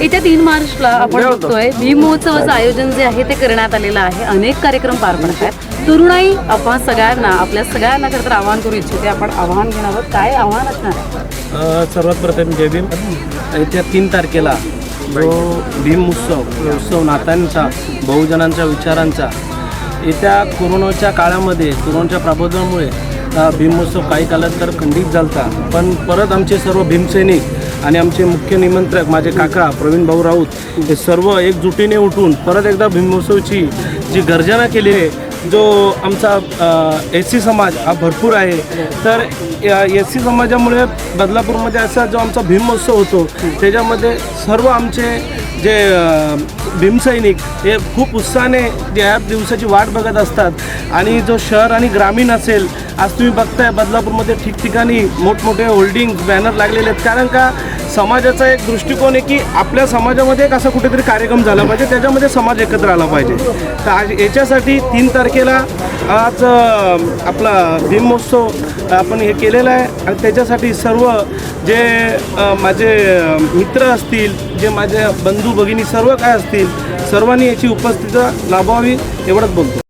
येत्या तीन मार्चला आपण बघतोय भीम महोत्सवाचं आयोजन जे आहे ते करण्यात आलेलं आहे. अनेक कार्यक्रम पार पडत आहेत. तरुणाई आपण सगळ्यांना आपल्या सगळ्यांना खरं तर आवाहन करू इच्छिते आपण आवाहन घेणार आहोत. काय आव्हान असणार सर्वात प्रथम जय भीम. येत्या तीन तारखेला जो भीम उत्सव उत्सव नात्यांचा बहुजनांच्या विचारांचा येत्या कोरोनाच्या काळामध्ये कोरोनाच्या प्रादुर्भावामुळे हा भीम उत्सव काही काळात तर खंडित झालता. पण परत आमचे सर्व भीमसैनिक आणि आमचे मुख्य निमंत्रक माझे काका प्रवीण भाऊ राऊत हे सर्व एकजुटीने उठून परत एकदा भीमोत्सवची जी गर्जना केली आहे जो आमचा एस सी समाज हा भरपूर आहे. तर एस सी समाजामुळे बदलापूरमध्ये असा जो आमचा भीमोत्सव होतो त्याच्यामध्ये सर्व आमचे जे भीमसैनिक हे खूप उत्साहाने या दिवसाची वाट बघत असतात. आणि जो शहर आणि ग्रामीण असेल आज तुम्ही बघताय बदलापूरमध्ये ठिकठिकाणी मोठमोठे होल्डिंग बॅनर लागलेले आहेत. कारण का समाजाचा एक दृष्टिकोन आहे की आपल्या समाजामध्ये एक असा कुठेतरी कार्यक्रम झाला पाहिजे त्याच्यामध्ये समाज एकत्र आला पाहिजे. तर आज याच्यासाठी तीन तारखेला आज आपला भीमोत्सव आपण हे केलेला आहे. आणि त्याच्यासाठी सर्व जे माझे मित्र असतील जे माझे बंधू भगिनी सर्व काय असतील सर्वांनी याची उपस्थिती लाभावी एवढंच बोलतो.